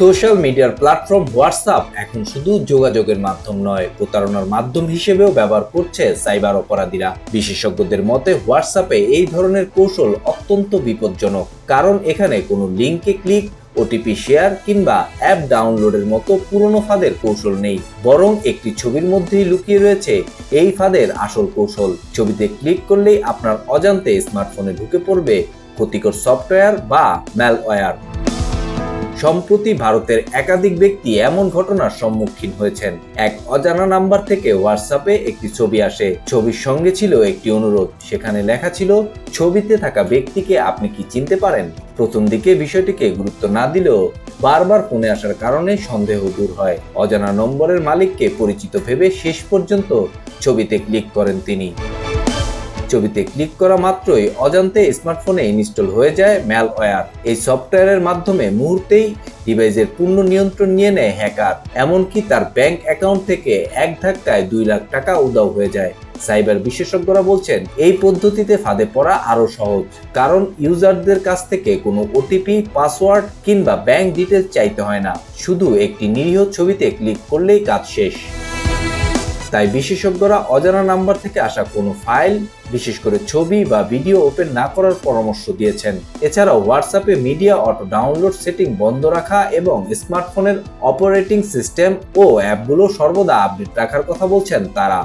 Social মিডিয়ার platform WhatsApp এখন শুধু যোগাযোগের মাধ্যম নয়, প্রতারণার মাধ্যম হিসেবেও ব্যবহার করছে সাইবার অপরাধীরা। বিশেষজ্ঞদের মতে, হোয়াটসঅ্যাপে এই ধরনের কৌশল অত্যন্ত বিপজ্জনক, কারণ এখানে কোনো লিঙ্কে ক্লিক, ওটিপি শেয়ার কিংবা অ্যাপ ডাউনলোডের মতো পুরনো ফাঁদের কৌশল নেই। বরং একটি ছবির মধ্যেই লুকিয়ে রয়েছে এই ফাঁদের আসল কৌশল। ছবিতে ক্লিক করলেই আপনার অজান্তে স্মার্টফোনে ঢুকে পড়বে ক্ষতিকর সফটওয়্যার বা ম্যালওয়্যার সম্প্রতি ভারতের একাধিক ব্যক্তি এমন ঘটনার সম্মুখীন হয়েছেন। এক অজানা নাম্বার থেকে হোয়াটসঅ্যাপে একটি ছবি আসে। ছবির সঙ্গে ছিল একটি অনুরোধ। সেখানে লেখা ছিল, ছবিতে থাকা ব্যক্তিকে আপনি কি চিনতে পারেন? প্রথম দিকে বিষয়টিকে গুরুত্ব না দিলেও বারবার ফোনে আসার কারণে সন্দেহ দূর হয়। অজানা নম্বরের মালিককে পরিচিত ভেবে শেষ পর্যন্ত ছবিতে ক্লিক করেন তিনি। ছবিতে ক্লিক করা মাত্রই অজান্তে স্মার্টফোনে ইনস্টল হয়ে যায় ম্যালওয়্যার। এই সফটওয়্যারের মাধ্যমে মুহূর্তেই ডিভাইসের পূর্ণ নিয়ন্ত্রণ নিয়ে নেয় হ্যাকার, এমনকি তার ব্যাংক অ্যাকাউন্ট থেকে এক ধাক্কায় দুই লাখ টাকা উদাও হয়ে যায়। সাইবার বিশেষজ্ঞরা বলছেন, এই পদ্ধতিতে ফাঁদে পড়া আরও সহজ, কারণ ইউজারদের কাছ থেকে কোনো ওটিপি, পাসওয়ার্ড কিংবা ব্যাংক ডিটেলস চাইতে হয় না। শুধু একটি নিরীহ ছবিতে ক্লিক করলেই কাজ শেষ। তাই বিশেষজ্ঞরা অজানা নাম্বার থেকে আসা কোনো ফাইল, বিশেষ করে ছবি বা ভিডিও ওপেন না করার পরামর্শ দিয়েছেন। এছাড়াও হোয়াটসঅ্যাপে মিডিয়া অটো ডাউনলোড সেটিং বন্ধ রাখা এবং স্মার্টফোনের অপারেটিং সিস্টেম ও অ্যাপগুলো সর্বদা আপডেট রাখার কথা বলছেন তারা।